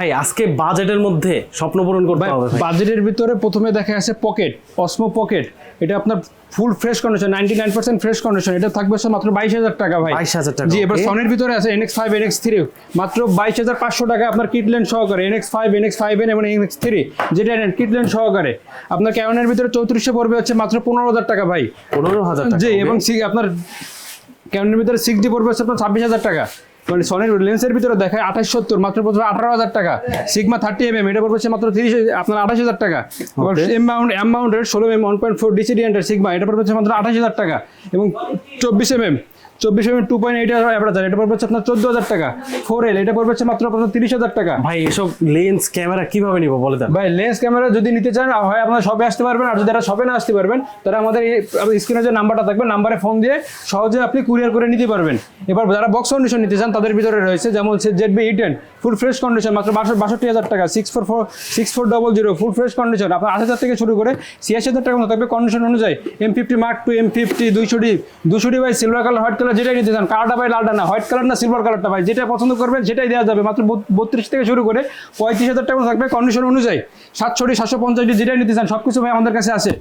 ভাই আজকে বাজেটের মধ্যে স্বপ্ন পূরণ করতে ভাই, হবে বাজেটের ভিতরে প্রথমে দেখা আছে পকেট অসমো পকেট। এটা আপনার full fresh condition ninety nine percent fresh condition এটা থাকবে স্যার মাত্র বাইশ হাজার টাকা ভাই। 22,000 টাকা, জি এবার. সনের ভিতরে আছে এনএক্স ফাইভ এনএক্স থ্রি মাত্র বাইশ হাজার পাঁচশো টাকা আপনার কিটলেন সহকারে NX five NX five N এবং এনএক্স থ্রি যেটা নেন কিটলেন সহকারে। আপনার ক্যাবিনের ভিতরে চৌত্রিশশো পড়বে হচ্ছে মাত্র পনেরো হাজার টাকা ভাই। পনেরো হাজার টাকা জি এবং আপনার ক্যাবিনের ভিতরে সিক্স ডি পড়বে হচ্ছে আপনার ছাব্বিশ হাজার টাকা। মানে সনির লেন্সের ভিতরে দেখায় আঠাশ সত্তর মাত্র পড়বে আঠারো হাজার টাকা। সিগমা থার্টি এম এম এটা পড়বে মাত্র তিরিশ আপনার আঠাশ হাজার টাকা. এম মাউন্ট এম মাউন্টের ষোলো M one point four DCD Sigma এটা পড়বে মাত্র আঠাশ হাজার টাকা। এবং চব্বিশ এম এম চব্বিশ M two point eight average এটা পড়বে হচ্ছে আপনার চোদ্দ হাজার টাকা। ফোর এল এটা পড়বে হচ্ছে মাত্র আপনার তিরিশ হাজার টাকা। ভাই এসব লেন্স ক্যামেরা কীভাবে নিব বলে দেন। ভাই লেন্স ক্যামেরা যদি নিতে চান হয় আপনারা শপে আসতে পারবেন আর যদি যারা শপে না আসতে পারবেন তারা আমাদের এই স্ক্রিনে যে নাম্বারটা থাকবে নাম্বারে ফোন দিয়ে সহজে আপনি কুরিয়ার করে নিতে পারবেন। এবার যারা বক্স কন্ডিশন নিতে চান তাদের ভিতরে রয়েছে যেমন হচ্ছে Z B ten full fresh condition মাত্র বাষট্টি বাষট্টি হাজার টাকা six four four six four double zero full fresh condition আপনার আট হাজার থেকে শুরু করে ছিয়াশি হাজার টাকা মতো থাকবে কন্ডিশন অনুযায়ী M fifty mark two M fifty দুইশো ডি দুশো D by silver colour white colour যেটাই নিতে চান কালারটা পাই লালটা না, হোয়াইট কালার না, সিলভার কালারটা পাই, যেটা পছন্দ করবেন সেটাই দেওয়া যাবে, মাত্র বত্রিশ থেকে শুরু করে পঁয়ত্রিশ হাজার টাকা থাকবে কন্ডিশন অনুযায়ী। সাতশো সাতশো পঞ্চাশ যেটাই নিতে চান সব কিছু ভাই আমাদের কাছে আছে।